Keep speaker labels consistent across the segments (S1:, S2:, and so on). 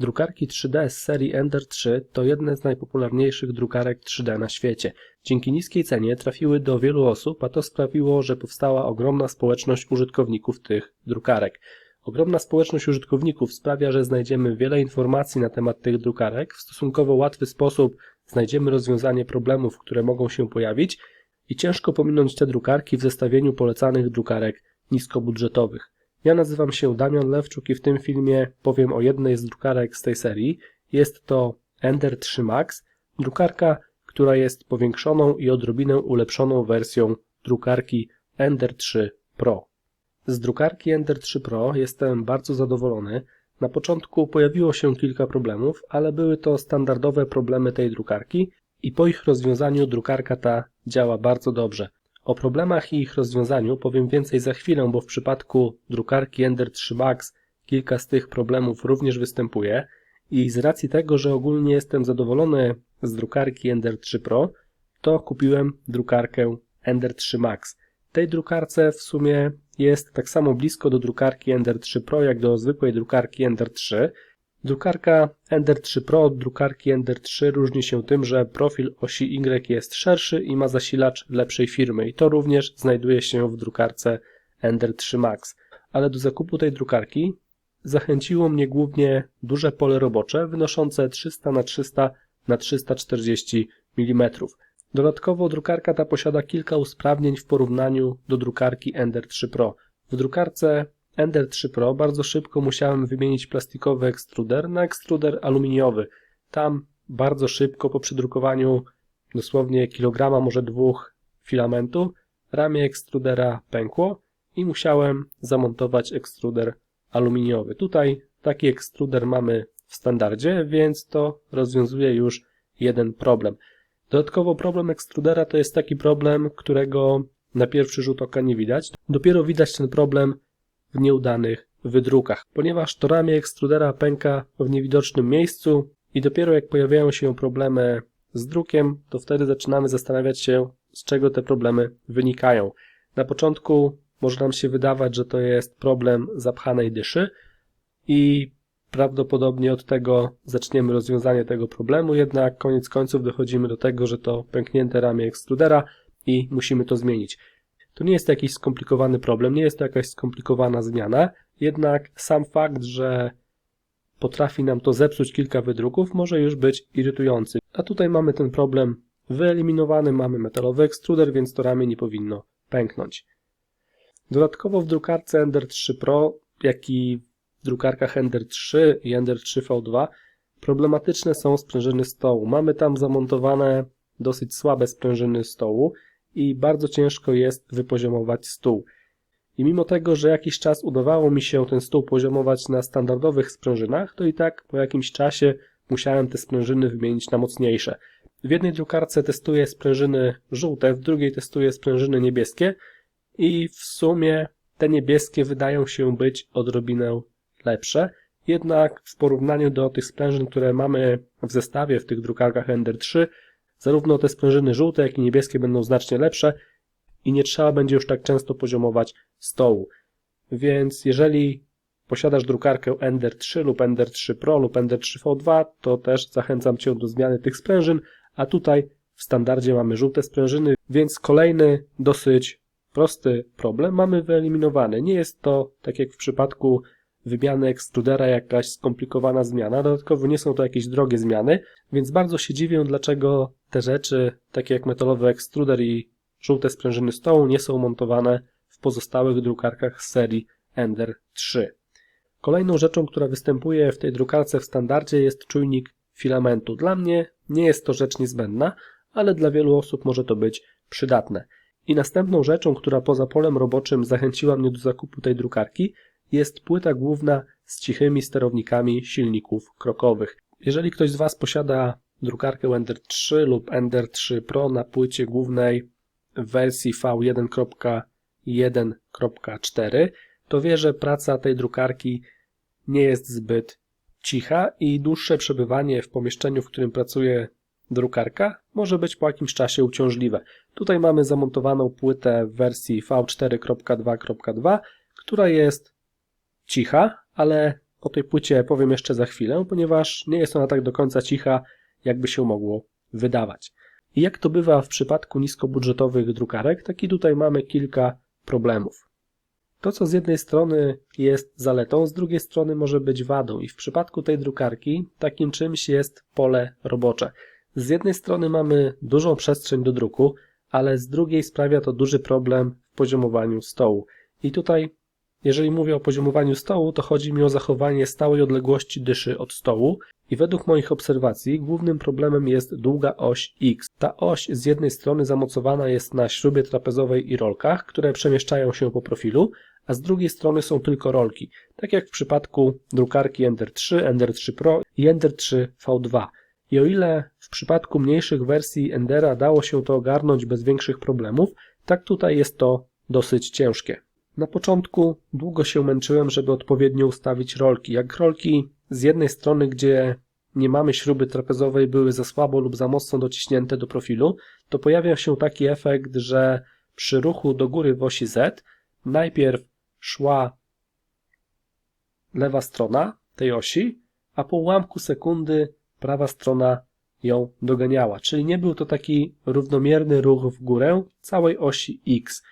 S1: Drukarki 3D z serii Ender 3 to jedne z najpopularniejszych drukarek 3D na świecie. Dzięki niskiej cenie trafiły do wielu osób, a to sprawiło, że powstała ogromna społeczność użytkowników tych drukarek. Ogromna społeczność użytkowników sprawia, że znajdziemy wiele informacji na temat tych drukarek, w stosunkowo łatwy sposób znajdziemy rozwiązanie problemów, które mogą się pojawić i ciężko pominąć te drukarki w zestawieniu polecanych drukarek niskobudżetowych. Ja nazywam się Damian Lewczuk i w tym filmie powiem o jednej z drukarek z tej serii. Jest to Ender 3 Max, drukarka, która jest powiększoną i odrobinę ulepszoną wersją drukarki Ender 3 Pro. Z drukarki Ender 3 Pro jestem bardzo zadowolony. Na początku pojawiło się kilka problemów, ale były to standardowe problemy tej drukarki i po ich rozwiązaniu drukarka ta działa bardzo dobrze. O problemach i ich rozwiązaniu powiem więcej za chwilę, bo w przypadku drukarki Ender 3 Max kilka z tych problemów również występuje i z racji tego, że ogólnie jestem zadowolony z drukarki Ender 3 Pro, to kupiłem drukarkę Ender 3 Max. Tej drukarce w sumie jest tak samo blisko do drukarki Ender 3 Pro jak do zwykłej drukarki Ender 3. Drukarka Ender 3 Pro od drukarki Ender 3 różni się tym, że profil osi Y jest szerszy i ma zasilacz lepszej firmy i to również znajduje się w drukarce Ender 3 Max. Ale do zakupu tej drukarki zachęciło mnie głównie duże pole robocze wynoszące 300 na 300 na 340 mm. Dodatkowo drukarka ta posiada kilka usprawnień w porównaniu do drukarki Ender 3 Pro. W drukarce Ender 3 Pro bardzo szybko musiałem wymienić plastikowy ekstruder na ekstruder aluminiowy. Tam bardzo szybko po przydrukowaniu dosłownie kilograma, może dwóch filamentu, ramię ekstrudera pękło i musiałem zamontować ekstruder aluminiowy. Tutaj taki ekstruder mamy w standardzie, więc to rozwiązuje już jeden problem. Dodatkowo problem ekstrudera to jest taki problem, którego na pierwszy rzut oka nie widać. Dopiero widać ten problem w nieudanych wydrukach, ponieważ to ramię ekstrudera pęka w niewidocznym miejscu i dopiero jak pojawiają się problemy z drukiem, to wtedy zaczynamy zastanawiać się, z czego te problemy wynikają. Na początku może nam się wydawać, że to jest problem zapchanej dyszy i prawdopodobnie od tego zaczniemy rozwiązanie tego problemu, jednak koniec końców dochodzimy do tego, że to pęknięte ramię ekstrudera i musimy to zmienić. To nie jest jakiś skomplikowany problem, nie jest to jakaś skomplikowana zmiana, jednak sam fakt, że potrafi nam to zepsuć kilka wydruków, może już być irytujący. A tutaj mamy ten problem wyeliminowany, mamy metalowy ekstruder, więc to ramię nie powinno pęknąć. Dodatkowo w drukarce Ender 3 Pro, jak i w drukarkach Ender 3 i Ender 3 V2 problematyczne są sprężyny stołu. Mamy tam zamontowane dosyć słabe sprężyny stołu i bardzo ciężko jest wypoziomować stół. I mimo tego, że jakiś czas udawało mi się ten stół poziomować na standardowych sprężynach, to i tak po jakimś czasie musiałem te sprężyny wymienić na mocniejsze. W jednej drukarce testuję sprężyny żółte, w drugiej testuję sprężyny niebieskie i w sumie te niebieskie wydają się być odrobinę lepsze, jednak w porównaniu do tych sprężyn, które mamy w zestawie w tych drukarkach Ender 3, zarówno te sprężyny żółte, jak i niebieskie będą znacznie lepsze i nie trzeba będzie już tak często poziomować stołu. Więc jeżeli posiadasz drukarkę Ender 3 lub Ender 3 Pro lub Ender 3 V2, to też zachęcam Cię do zmiany tych sprężyn, a tutaj w standardzie mamy żółte sprężyny, więc kolejny dosyć prosty problem mamy wyeliminowany. Nie jest to, tak jak w przypadku wymiany ekstrudera jakaś skomplikowana zmiana. Dodatkowo nie są to jakieś drogie zmiany, więc bardzo się dziwię, dlaczego te rzeczy, takie jak metalowy ekstruder i żółte sprężyny stołu, nie są montowane w pozostałych drukarkach z serii Ender 3. Kolejną rzeczą, która występuje w tej drukarce w standardzie jest czujnik filamentu. Dla mnie nie jest to rzecz niezbędna, ale dla wielu osób może to być przydatne. I następną rzeczą, która poza polem roboczym zachęciła mnie do zakupu tej drukarki, jest płyta główna z cichymi sterownikami silników krokowych. Jeżeli ktoś z Was posiada drukarkę Ender 3 lub Ender 3 Pro na płycie głównej w wersji V1.1.4, to wie, że praca tej drukarki nie jest zbyt cicha i dłuższe przebywanie w pomieszczeniu, w którym pracuje drukarka, może być po jakimś czasie uciążliwe. Tutaj mamy zamontowaną płytę w wersji V4.2.2, która jest cicha, ale o tej płycie powiem jeszcze za chwilę, ponieważ nie jest ona tak do końca cicha, jakby się mogło wydawać. I jak to bywa w przypadku niskobudżetowych drukarek, tak i tutaj mamy kilka problemów. To, co z jednej strony jest zaletą, z drugiej strony może być wadą i w przypadku tej drukarki takim czymś jest pole robocze. Z jednej strony mamy dużą przestrzeń do druku, ale z drugiej sprawia to duży problem w poziomowaniu stołu. I tutaj, jeżeli mówię o poziomowaniu stołu, to chodzi mi o zachowanie stałej odległości dyszy od stołu i według moich obserwacji głównym problemem jest długa oś X. Ta oś z jednej strony zamocowana jest na śrubie trapezowej i rolkach, które przemieszczają się po profilu, a z drugiej strony są tylko rolki, tak jak w przypadku drukarki Ender 3, Ender 3 Pro i Ender 3 V2. I o ile w przypadku mniejszych wersji Endera dało się to ogarnąć bez większych problemów, tak tutaj jest to dosyć ciężkie. Na początku długo się męczyłem, żeby odpowiednio ustawić rolki. Jak rolki z jednej strony, gdzie nie mamy śruby trapezowej, były za słabo lub za mocno dociśnięte do profilu, to pojawia się taki efekt, że przy ruchu do góry w osi Z najpierw szła lewa strona tej osi, a po ułamku sekundy prawa strona ją doganiała. Czyli nie był to taki równomierny ruch w górę całej osi X.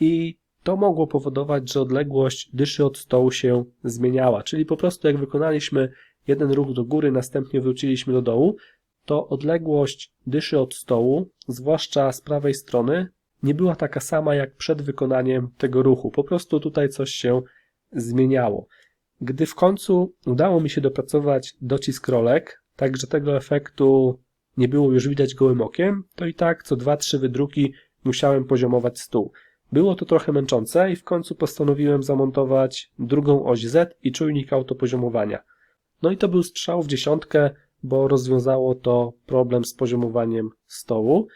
S1: I to mogło powodować, że odległość dyszy od stołu się zmieniała. Czyli po prostu jak wykonaliśmy jeden ruch do góry, następnie wróciliśmy do dołu, to odległość dyszy od stołu, zwłaszcza z prawej strony, nie była taka sama jak przed wykonaniem tego ruchu. Po prostu tutaj coś się zmieniało. Gdy w końcu udało mi się dopracować docisk rolek, tak że tego efektu nie było już widać gołym okiem, to i tak co 2-3 wydruki musiałem poziomować stół. Było to trochę męczące i w końcu postanowiłem zamontować drugą oś Z i czujnik autopoziomowania. No i to był strzał w dziesiątkę, bo rozwiązało to problem z poziomowaniem stołu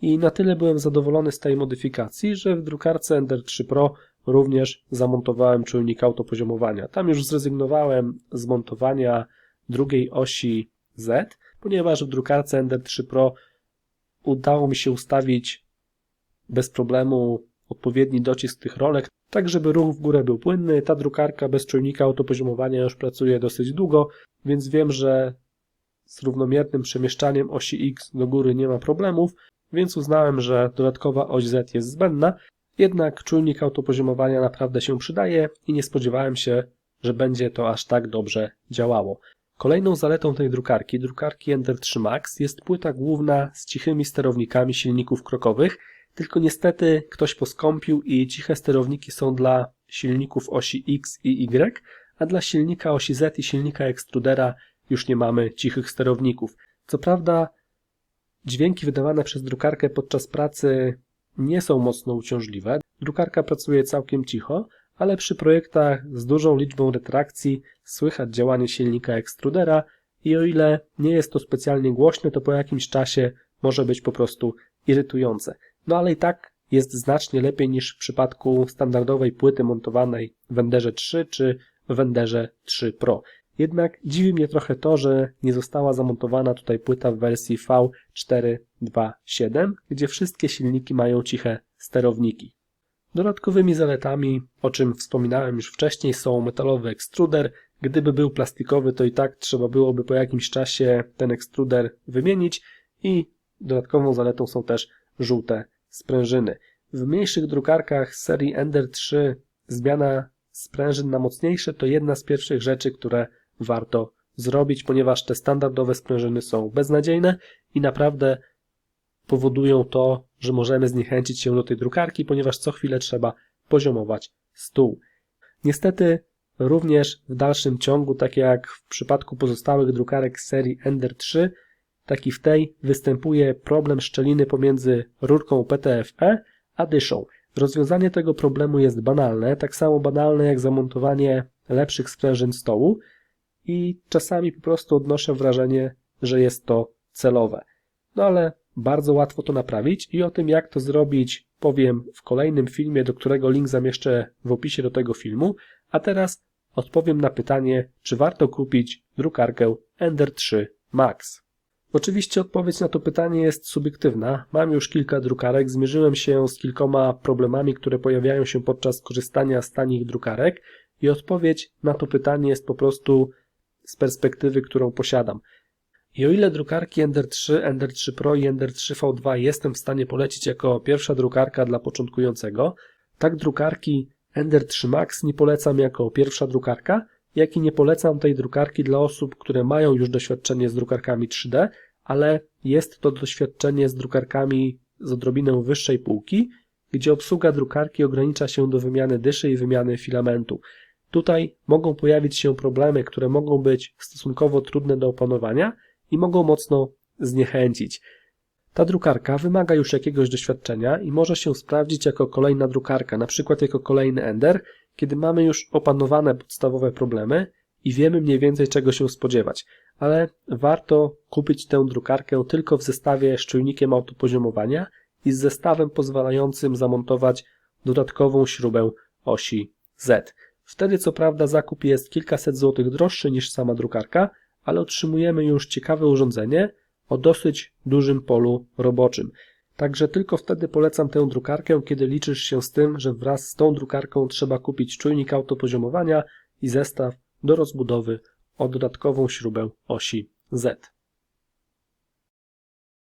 S1: i na tyle byłem zadowolony z tej modyfikacji, że w drukarce Ender 3 Pro również zamontowałem czujnik autopoziomowania. Tam już zrezygnowałem z montowania drugiej osi Z, ponieważ w drukarce Ender 3 Pro udało mi się ustawić bez problemu odpowiedni docisk tych rolek, tak żeby ruch w górę był płynny. Ta drukarka bez czujnika autopoziomowania już pracuje dosyć długo, więc wiem, że z równomiernym przemieszczaniem osi X do góry nie ma problemów, więc uznałem, że dodatkowa oś Z jest zbędna, jednak czujnik autopoziomowania naprawdę się przydaje i nie spodziewałem się, że będzie to aż tak dobrze działało. Kolejną zaletą tej drukarki, drukarki Ender 3 Max, jest płyta główna z cichymi sterownikami silników krokowych, tylko niestety ktoś poskąpił i ciche sterowniki są dla silników osi X i Y, a dla silnika osi Z i silnika ekstrudera już nie mamy cichych sterowników. Co prawda Dźwięki wydawane przez drukarkę podczas pracy nie są mocno uciążliwe. Drukarka pracuje całkiem cicho, ale przy projektach z dużą liczbą retrakcji słychać działanie silnika ekstrudera i o ile nie jest to specjalnie głośne, to po jakimś czasie może być po prostu irytujące. No ale i tak jest znacznie lepiej niż w przypadku standardowej płyty montowanej w Enderze 3 czy w Enderze 3 Pro. Jednak dziwi mnie trochę to, że nie została zamontowana tutaj płyta w wersji V427, gdzie wszystkie silniki mają ciche sterowniki. Dodatkowymi zaletami, o czym wspominałem już wcześniej, są metalowy ekstruder. Gdyby był plastikowy, to i tak trzeba byłoby po jakimś czasie ten ekstruder wymienić i dodatkową zaletą są też żółte sprężyny. W mniejszych drukarkach serii Ender 3 zmiana sprężyn na mocniejsze to jedna z pierwszych rzeczy, które warto zrobić, ponieważ te standardowe sprężyny są beznadziejne i naprawdę powodują to, że możemy zniechęcić się do tej drukarki, ponieważ co chwilę trzeba poziomować stół. Niestety również w dalszym ciągu, tak jak w przypadku pozostałych drukarek serii Ender 3, tak i w tej występuje problem szczeliny pomiędzy rurką PTFE a dyszą. Rozwiązanie tego problemu jest banalne, tak samo banalne jak zamontowanie lepszych sprężyn stołu, i czasami po prostu odnoszę wrażenie, że jest to celowe. No ale bardzo łatwo to naprawić i o tym jak to zrobić powiem w kolejnym filmie, do którego link zamieszczę w opisie do tego filmu, a teraz odpowiem na pytanie, czy warto kupić drukarkę Ender 3 Max. Oczywiście odpowiedź na to pytanie jest subiektywna. Mam już kilka drukarek, zmierzyłem się z kilkoma problemami, które pojawiają się podczas korzystania z tanich drukarek I odpowiedź na to pytanie jest po prostu z perspektywy, którą posiadam. I o ile drukarki Ender 3, Ender 3 Pro i Ender 3 V2 jestem w stanie polecić jako pierwsza drukarka dla początkującego, tak drukarki Ender 3 Max nie polecam jako pierwsza drukarka, jak i nie polecam tej drukarki dla osób, które mają już doświadczenie z drukarkami 3D, ale jest to doświadczenie z drukarkami z odrobinę wyższej półki, gdzie obsługa drukarki ogranicza się do wymiany dyszy i wymiany filamentu. Tutaj mogą pojawić się problemy, które mogą być stosunkowo trudne do opanowania i mogą mocno zniechęcić. Ta drukarka wymaga już jakiegoś doświadczenia i może się sprawdzić jako kolejna drukarka, na przykład jako kolejny Ender, kiedy mamy już opanowane podstawowe problemy i wiemy mniej więcej czego się spodziewać, ale warto kupić tę drukarkę tylko w zestawie z czujnikiem autopoziomowania i z zestawem pozwalającym zamontować dodatkową śrubę osi Z. Wtedy co prawda zakup jest kilkaset złotych droższy niż sama drukarka, ale otrzymujemy już ciekawe urządzenie o dosyć dużym polu roboczym. Także tylko wtedy polecam tę drukarkę, kiedy liczysz się z tym, że wraz z tą drukarką trzeba kupić czujnik autopoziomowania i zestaw do rozbudowy o dodatkową śrubę osi Z.